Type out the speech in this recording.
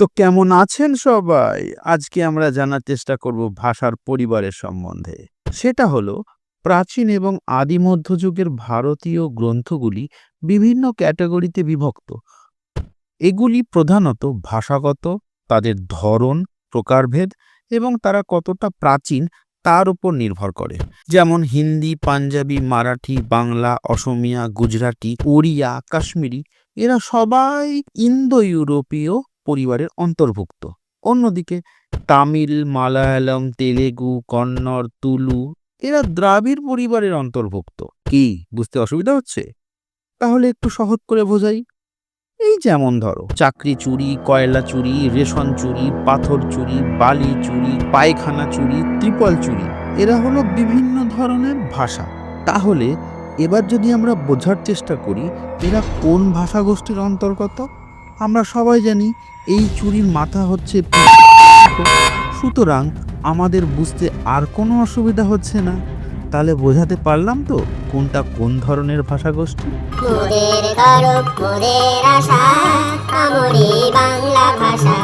তো কেমন আছেন সবাই? আজকে আমরা জানার চেষ্টা করব ভাষার পরিবারের সম্বন্ধে। সেটা হলো, প্রাচীন এবং আদি মধ্যযুগের ভারতীয় গ্রন্থগুলি বিভিন্ন ক্যাটাগরিতে বিভক্ত। এগুলি প্রধানত ভাষাগত, তাদের ধরন, প্রকারভেদ এবং তারা কতটা প্রাচীন তার উপর নির্ভর করে। যেমন হিন্দি, পাঞ্জাবি, মারাঠি, বাংলা, অসমিয়া, গুজরাটি, ওড়িয়া, কাশ্মীরি, এরা সবাই ইন্দো ইউরোপীয় পরিবারের অন্তর্ভুক্ত। অন্যদিকে তামিল, মালায়ালম, তেলেগু, কন্নড়, তুলু, এরা দ্রাবিড় পরিবারের অন্তর্ভুক্ত। কি? বুঝতে অসুবিধা হচ্ছে? তাহলে একটু সহজ করে বোঝাই। এই যেমন ধরো, চাকরি চুরি, কয়লা চুরি, রেশন চুরি, পাথর চুরি, বালি চুরি, পায়খানা চুরি, ত্রিপল চুরি, এরা হলো বিভিন্ন ধরনের ভাষা। তাহলে এবার যদি আমরা বোঝার চেষ্টা করি, এরা কোন ভাষা গোষ্ঠীর অন্তর্গত? আমরা সবাই জানি এই চুরির মাথা হচ্ছে সুতরাং আমাদের বুঝতে আর কোনো অসুবিধা হচ্ছে না। তাহলে বোঝাতে পারলাম তো কোনটা কোন ধরনের ভাষা গোষ্ঠী বাংলা ভাষা।